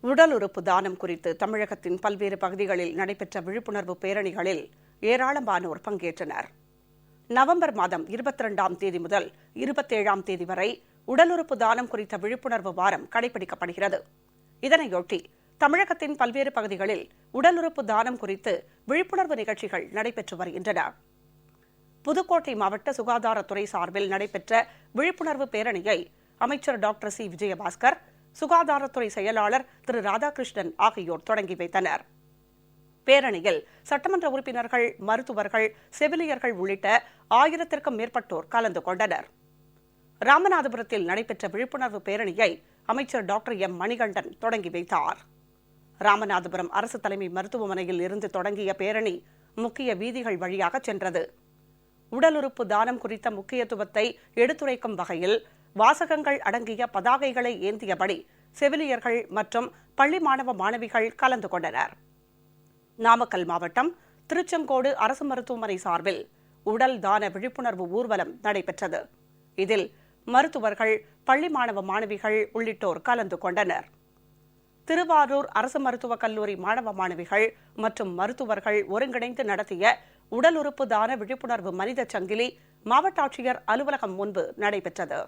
உடல் உறுப்பு தானம் குறித்து தமிழகத்தின் பல்வேறு பகுதிகளில் நடைபெற்ற விழிப்புணர்வு பேரணிகளில் ஏராளமானோர் பங்கேற்றனர். நவம்பர் மாதம் இருபத்தி இரண்டாம் தேதி முதல் இருபத்தேழாம் தேதி வரை உடல் உறுப்பு தானம் குறித்த விழிப்புணர்வு வாரம் கடைபிடிக்கப்படுகிறது. இதனையொட்டி தமிழகத்தின் பல்வேறு பகுதிகளில் உடல் உறுப்பு தானம் குறித்து விழிப்புணர்வு நிகழ்ச்சிகள் நடைபெற்று வருகின்றன. புதுக்கோட்டை மாவட்ட சுகாதாரத்துறை சார்பில் நடைபெற்ற விழிப்புணர்வு பேரணியை அமைச்சர் டாக்டர் சி. விஜயபாஸ்கர் சுகாதாரத்துறை செயலாளர் திரு ராதாகிருஷ்ணன் ஆகியோர் தொடங்கி வைத்தனர். பேரணியில் சட்டமன்ற உறுப்பினர்கள் மருத்துவர்கள் செவிலியர்கள் உள்ளிட்ட ஆயிரத்திற்கும் மேற்பட்டோர் கலந்து கொண்டனர். ராமநாதபுரத்தில் நடைபெற்ற விழிப்புணர்வு பேரணியை அமைச்சர் டாக்டர் எம். மணிகண்டன் தொடங்கி வைத்தார். ராமநாதபுரம் அரசு தலைமை மருத்துவமனையில் இருந்து தொடங்கிய பேரணி முக்கிய வீதிகள் வழியாக சென்றது. உடலுறுப்பு தானம் குறித்த முக்கியத்துவத்தை எடுத்துரைக்கும் வகையில் வாசகங்கள் அடங்கிய பதாகைகளை ஏந்தியபடி செவிலியர்கள் மற்றும் பள்ளி மாணவ மாணவிகள் கலந்து கொண்டனர். நாமக்கல் மாவட்டம் திருச்செங்கோடு அரசு மருத்துவமனை சார்பில் உடல் தான விழிப்புணர்வு ஊர்வலம் நடைபெற்றது. இதில் மருத்துவர்கள் பள்ளி மாணவ மாணவிகள் உள்ளிட்டோர் கலந்து கொண்டனர். திருவாரூர் அரசு மருத்துவக் கல்லூரி மாணவ மாணவிகள் மற்றும் மருத்துவர்கள் ஒருங்கிணைந்து நடத்திய உடல் உறுப்பு தான விழிப்புணர்வு மனித சங்கிலி மாவட்ட ஆட்சியர் அலுவலகம் முன்பு நடைபெற்றது.